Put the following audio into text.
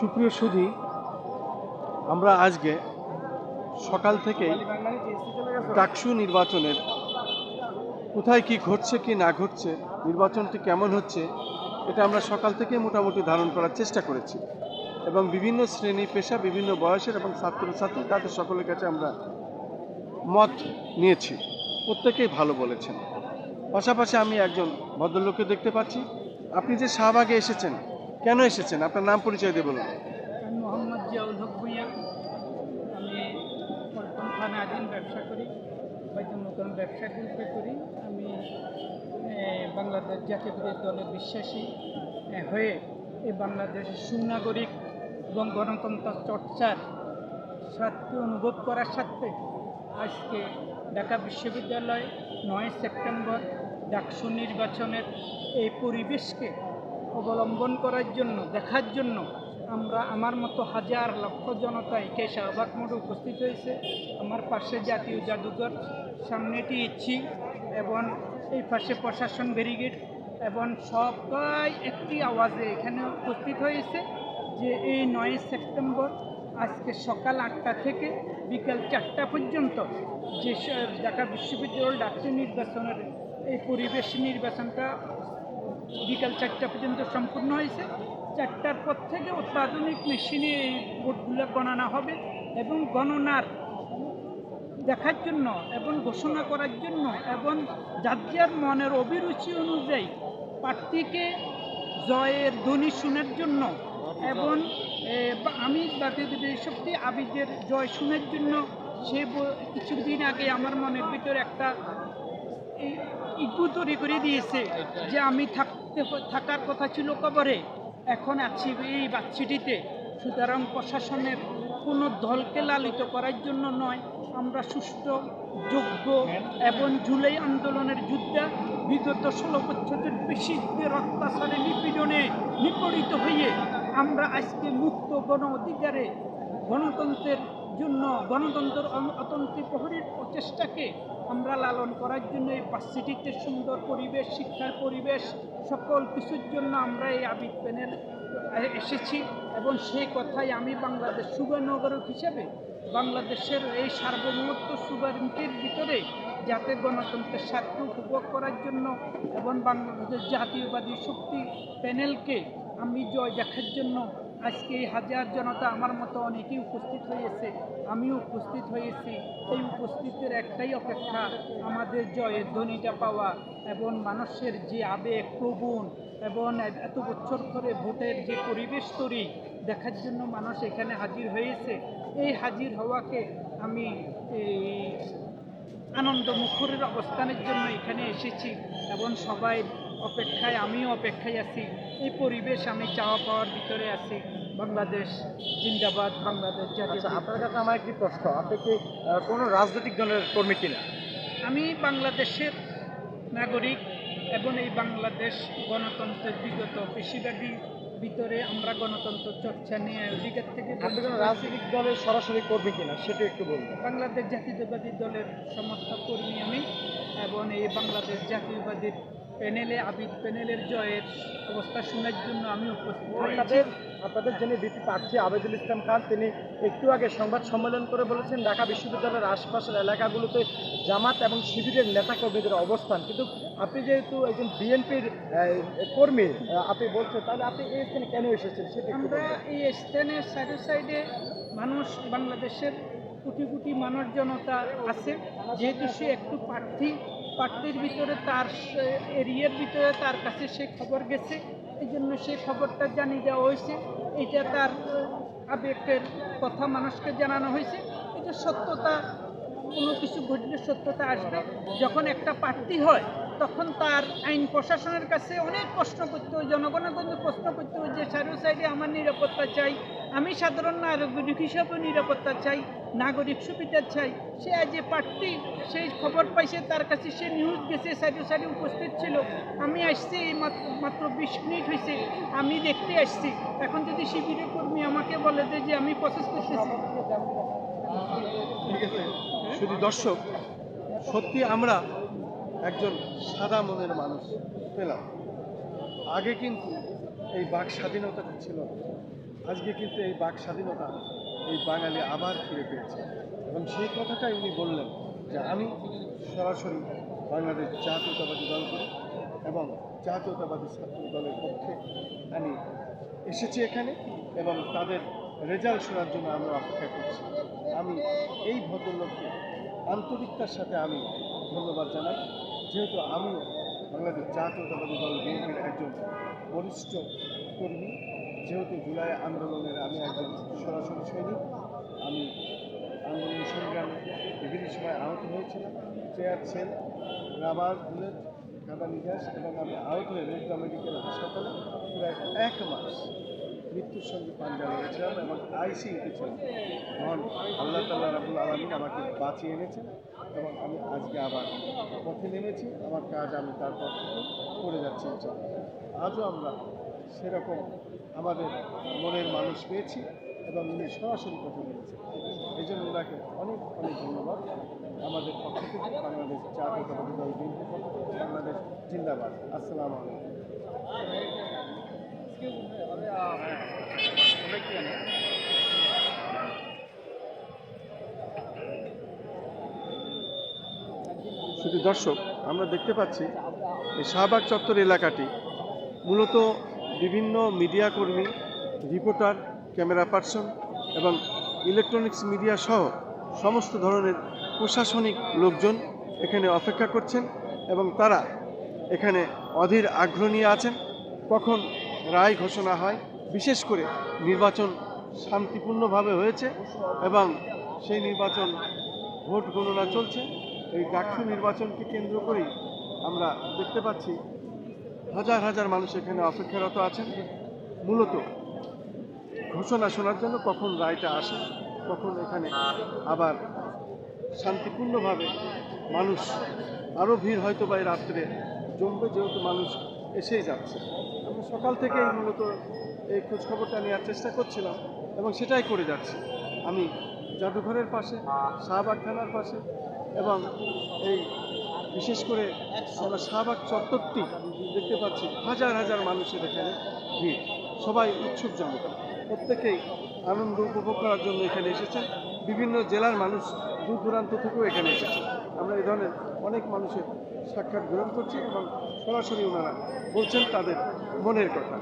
সুপ্রিয় সুধী, আমরা আজকে সকাল থেকে ডাকসু নির্বাচনের কোথায় কি ঘটছে, কি না ঘটছে, নির্বাচনটি কেমন হচ্ছে, এটা আমরা সকাল থেকে মোটামুটি ধারণ করার চেষ্টা করেছি। এবং বিভিন্ন শ্রেণি, পেশা, বিভিন্ন বয়সের এবং ছাত্রছাত্রী, তাদের সকলের কাছে আমরা মত নিয়েছি। প্রত্যেকেই ভালো বলেছেন। পাশাপাশি আমি একজন ভদ্রলোককে দেখতে পাচ্ছি। আপনি যে শাহবাগে এসেছেন কেন এসেছেন? আপনার নাম পরিচয় দিয়ে বলুন। মোহাম্মদ জিয়াউল হক ভুইয়া। আমি পল্টন থানা আধীন ব্যবসা করি হয়তো নতুন ব্যবসা গ্রুপে করি। আমি বাংলাদেশ জাতীয়বাদী দলের বিশ্বাসী হয়ে এই বাংলাদেশের সুনাগরিক এবং গণতন্ত্র চর্চার স্বার্থে অনুভব করার সাথে আজকে ঢাকা বিশ্ববিদ্যালয় নয় সেপ্টেম্বর ডাকসু নির্বাচনের এই পরিবেশকে অবলম্বন করার জন্য, দেখার জন্য আমরা আমার মতো হাজার লক্ষ জনতা একে শাহবাগ মোড়ে উপস্থিত হয়েছে। আমার পাশে জাতীয় জাদুঘর সামনেটি ইচ্ছি এবং এই পাশে প্রশাসন ব্যারিগেড এবং সবাই একটি আওয়াজে এখানে উপস্থিত হয়েছে যে এই নয় সেপ্টেম্বর আজকে সকাল আটটা থেকে বিকাল চারটা পর্যন্ত যে ঢাকা বিশ্ববিদ্যালয় ডাক্তার নির্বাচনের এই পরিবেশ নির্বাচনটা বিকাল চারটা পর্যন্ত সম্পূর্ণ হয়েছে। চারটার পর থেকে অত্যাধুনিক মেশিনে এই ভোটগুলো গণনা হবে এবং গণনার দেখার জন্য এবং ঘোষণা করার জন্য এবং যার মনের অভিরুচি অনুযায়ী প্রার্থীকে জয়ের ধ্বনি শোনার জন্য এবং আমি শক্তি আবিদের জয় শোনার জন্য সে কিছুদিন আগে আমার মনের ভিতরে একটা ইগু তৈরি করে দিয়েছে যে আমি থাকতে থাকার কথা ছিল কবরে। এখন আছি এই বাচ্চিটিতে। সুতরাং প্রশাসনের কোনো দলকে লালিত করার জন্য নয়। আমরা সুষ্ঠু, যোগ্য এবং জুলাই আন্দোলনের যুদ্ধে। বিগত ষোলো বছরের বেশি অত্যাচারে নিপীড়নে নিপীড়িত হয়ে আমরা আজকে মুক্ত গণ অধিকারে গণতন্ত্রের জন্য গণতন্ত্র অতন্ত্রী প্রহরীর প্রচেষ্টাকে আমরা লালন করার জন্য এই পার্সিটিতে সুন্দর পরিবেশ, শিক্ষার পরিবেশ, সকল কিছুর জন্য আমরা এই আবিদ প্যানেল এসেছি এবং সেই কথাই আমি বাংলাদেশ সুবর্ণগরক হিসেবে বাংলাদেশের এই সার্বভৌমত্ব সুবারিটির ভিতরে যাতে গণতন্ত্রের স্বার্থ উপভোগ করার জন্য এবং বাংলাদেশের জাতীয়বাদী শক্তি প্যানেলকে আমি জয় দেখার জন্য আজকে হাজার জনতা আমার মতো অনেকেই উপস্থিত হয়েছে, আমিও উপস্থিত হয়েছি। এই উপস্থিতের একটাই অপেক্ষা, আমাদের জয়ের ধ্বনিটা পাওয়া এবং মানুষের যে আবেগ প্রবণ এবং এত বছর ধরে ভোটের যে পরিবেশ তৈরি দেখার জন্য মানুষ এখানে হাজির হয়েছে। এই হাজির হওয়াকে আমি আনন্দ মুখরের অবস্থানের জন্য এখানে এসেছি এবং সবাই অপেক্ষায় আমিও অপেক্ষায় আছি। এই পরিবেশ আমি চাওয়া পাওয়ার ভিতরে আছি? বাংলাদেশ জিন্দাবাদ বাংলাদেশ জাতীয় আচ্ছা আপনার কাছে আমার একটি প্রশ্ন আপনি কি কোনো রাজনৈতিক দলের কর্মী কিনা? আমি বাংলাদেশের নাগরিক এবং এই বাংলাদেশ গণতন্ত্রের বিগত বেশিরভাগই ভিতরে আমরা গণতন্ত্র চর্চা নিয়ে অধিকার থেকে রাজনৈতিক দলের সরাসরি কর্মী কিনা সেটা একটু বলব বাংলাদেশ জাতীয়তাবাদী দলের সমর্থক কর্মী আমি এবং এই বাংলাদেশ জাতীয়বাদী প্যানেলে আবিদ প্যানেলের জয়ের অবস্থা শোনার জন্য আমি উপস্থিত আপনাদের আপনাদের যিনি বিপি প্রার্থী আবেদুল ইসলাম খান তিনি একটু আগে সংবাদ সম্মেলন করে বলেছেন ঢাকা বিশ্ববিদ্যালয়ের আশপাশের এলাকাগুলোতে জামাত এবং শিবিরের নেতাকর্মীদের অবস্থান। কিন্তু আপনি যেহেতু একজন বিএনপির কর্মী আপনি বলছেন তাহলে আপনি এই স্থানে কেন এসেছেন সেটা আমরা এই স্থানের সাইডে সাইডে মানুষ বাংলাদেশের কোটি কোটি মানব জনতা আছে। যেহেতু সে একটু প্রার্থী প্রার্থীর ভিতরে তার এরিয়ার ভিতরে তার কাছে সে খবর গেছে। এই জন্য সে খবরটা জানিয়ে দেওয়া হয়েছে। এটা তার আবেগের কথা মানুষকে জানানো হয়েছে। এটা সত্যতা, কোনো কিছু ঘটলে সত্যতা আসবে। যখন একটা প্রার্থী হয় তখন তার আইন প্রশাসনের কাছে অনেক প্রশ্ন করতে হয় জনগণের কিন্তু প্রশ্ন করতে হয় যে চারো সাইডে আমার নিরাপত্তা চাই, আমি সাধারণ নাগরিক হিসাবে নিরাপত্তা চাই, নাগরিক সুবিধা চাই। সে আজ যে প্রার্থী, সেই খবর পাইছে, তার কাছে সে নিউজ গেছে সাইডে সাইডে উপস্থিত ছিল। আমি আসছি, এই মাত্র মাত্র বিশ মিনিট হয়েছে আমি দেখতে আসছি। এখন যদি শিবিরের কর্মী আমাকে বলে দেয় যে আমি প্রসেস করতেছি। শুধু দর্শক, সত্যি আমরা একজন সাদা মনের মানুষ পেলাম। আগে কিন্তু এই বাক স্বাধীনতাটা ছিল আজকে কিন্তু এই বাক স্বাধীনতা এই বাঙালি আবার ফিরে পেয়েছে। এবং সেই কথাটাই উনি বললেন যে আমি সরাসরি বাংলাদেশ জাতীয়তাবাদী দল করি এবং জাতীয়তাবাদী ছাত্র দলের পক্ষে আমি এসেছি এখানে এবং তাদের রেজাল্ট শোনার জন্য আমরা অপেক্ষা করছি। আমি এই ভদ্রলোককে আন্তরিকতার সাথে আমি ধন্যবাদ জানাই। যেহেতু আমিও বাংলাদেশ জাতীয়তাবাদী দল বিএনপির একজন বরিষ্ঠ কর্মী, যেহেতু জুলাই আন্দোলনের আমি একজন সরাসরি সৈনিক, আমি আন্দোলন সংগ্রামে বিভিন্ন সময় আহত হয়েছিলাম। চেয়ার সেল, রাবার বুলেট কাদা নিকাশ এবং আমি আহত হয়ে রেলকা মেডিকেল হাসপাতালে প্রায় এক মাস মৃত্যুর সঙ্গে পাঞ্জা লড়েছিলাম এবং আইসিইউতে ছিলাম। মহান আল্লাহ তাল্লাহ রাবুল আলমিন আমাকে বাঁচিয়ে এনেছেন। এবং আমি আজকে আবার পথে নেমেছি, আমার কাজ আমি তারপর থেকে করে যাচ্ছি। আজও আমরা সেরকম আমাদের মনের মানুষ পেয়েছি এবং উনি সরাসরি কথা বলেছেন এই জন্য ওনাকে অনেক অনেক ধন্যবাদ। আমাদের পক্ষ থেকে বাংলাদেশ থেকে বাংলাদেশ জিন্দাবাদ। আসসালামু আলাইকুম। শুধু দর্শক, আমরা দেখতে পাচ্ছি এই শাহবাগ চত্বর এলাকাটি মূলত বিভিন্ন মিডিয়া কর্মী, রিপোর্টার, ক্যামেরা পার্সন এবং ইলেকট্রনিক্স মিডিয়া সহ সমস্ত ধরনের প্রশাসনিক লোকজন এখানে অপেক্ষা করছেন এবং তারা এখানে অধীর আগ্রহ নিয়ে আছেন। কখন রায় ঘোষণা হয়, বিশেষ করে নির্বাচন শান্তিপূর্ণভাবে হয়েছে এবং সেই নির্বাচন ভোট গণনা চলছে। এই ডাকসু নির্বাচনকে কেন্দ্র করেই আমরা দেখতে পাচ্ছি হাজার হাজার মানুষ এখানে অপেক্ষারত আছেন। মূলত ঘোষণা শোনার জন্য কখন রায়টা আসে, কখন এখানে আবার শান্তিপূর্ণভাবে মানুষ, আরও ভিড় হয়তো বা এই রাত্রে জমবে, যেহেতু মানুষ এসেই যাচ্ছে। আমরা সকাল থেকেই মূলত এই খোঁজখবরটা নেওয়ার চেষ্টা করছিলাম এবং সেটাই করে যাচ্ছি। আমি জাদুঘরের পাশে, শাহবাগ থানার পাশে এবং এই বিশেষ করে আমরা শাহবাগ চত্বরটি দেখতে পাচ্ছি, হাজার হাজার মানুষের এখানে ভিড়। সবাই উৎসুক জনতা। প্রত্যেকেই আনন্দ উপভোগ করার জন্য এখানে এসেছেন। বিভিন্ন জেলার মানুষ দূর দূরান্ত থেকেও এখানে এসেছে আমরা এই ধরনের অনেক মানুষের সাক্ষাৎ গ্রহণ করছি এবং সরাসরি ওনারা বলছেন তাদের মনের কথা।